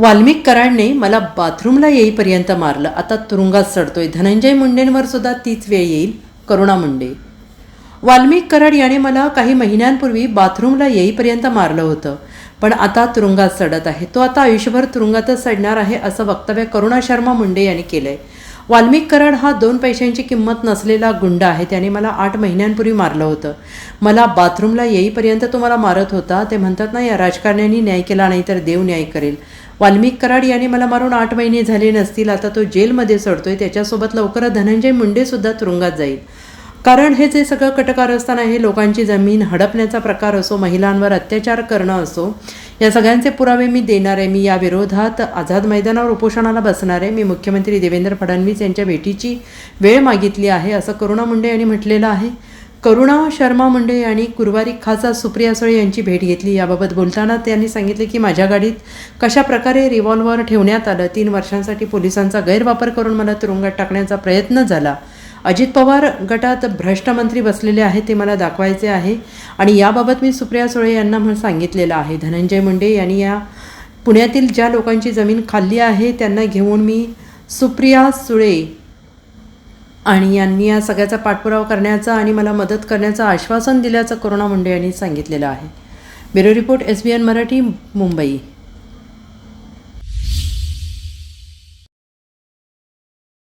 वाल्मिक कराडने मला बाथरूमला येईपर्यंत मारलं. आता तुरुंगात चढतोय धनंजय मुंडेंवर सुद्धा तीच वेळ येईल. करुणा मुंडे. वाल्मिक कराड याने मला काही महिन्यांपूर्वी बाथरूमला येईपर्यंत मारलं होतं. पण आता तुरुंगात चढत आहे. तो आता आयुष्यभर तुरुंगातच चढणार आहे असं वक्तव्य करुणा शर्मा मुंडे यांनी केलंय. वाल्मिक कराड हा दोन पैशांची किंमत नसलेला गुंड आहे. त्याने मला आठ महिन्यांपूर्वी मारलं होतं. मला बाथरूमला येईपर्यंत तो मला मारत होता. ते म्हणतात ना या राजकारण्यांनी न्याय केला नाही तर देव न्याय करेल. वाल्मिक कराड याने मला मारून आठ महिने झाले नसतील आता तो जेलमध्ये चढतोय त्याच्यासोबत लवकरच धनंजय मुंडेसुद्धा तुरुंगात जाईल. कारण हे जे सगळं कटकारस्थान आहे लोकांची जमीन हडपण्याचा प्रकार असो महिलांवर अत्याचार करणं असो या सगळ्यांचे पुरावे मी देणार आहे. मी या विरोधात आझाद मैदानावर उपोषणाला बसणार आहे. मी मुख्यमंत्री देवेंद्र फडणवीस यांच्या भेटीची वेळ मागितली आहे असं करुणा मुंडे यांनी म्हटलेलं आहे. करुणा शर्मा मुंडे आणि गुरुवारी खासदार सुप्रिया सुळे यांची भेट घेतली. याबाबत बोलताना त्यांनी सांगितले की माझ्या गाडीत कशा प्रकारे रिव्हॉल्वर ठेवण्यात आलं तीन वर्षांसाठी पोलिसांचा गैरवापर करून मला तुरुंगात टाकण्याचा प्रयत्न झाला. अजित पवार गटात भ्रष्ट मंत्री बसलेले आहेत ते मला दाखवायचे आहे आणि याबाबत मी सुप्रिया सुळे यांना म्हणून सांगितलेलं आहे. धनंजय मुंडे यांनी या पुण्यातील ज्या लोकांची जमीन खाल्ली आहे त्यांना घेऊन मी सुप्रिया सुळे आणि यांनी या सगळ्याचा पाठपुरावा करण्याचा आणि मला मदत करण्याचं आश्वासन दिल्याचं करुणा मुंडे यांनी सांगितलेलं आहे. Bureau report S B N Marathi Mumbai.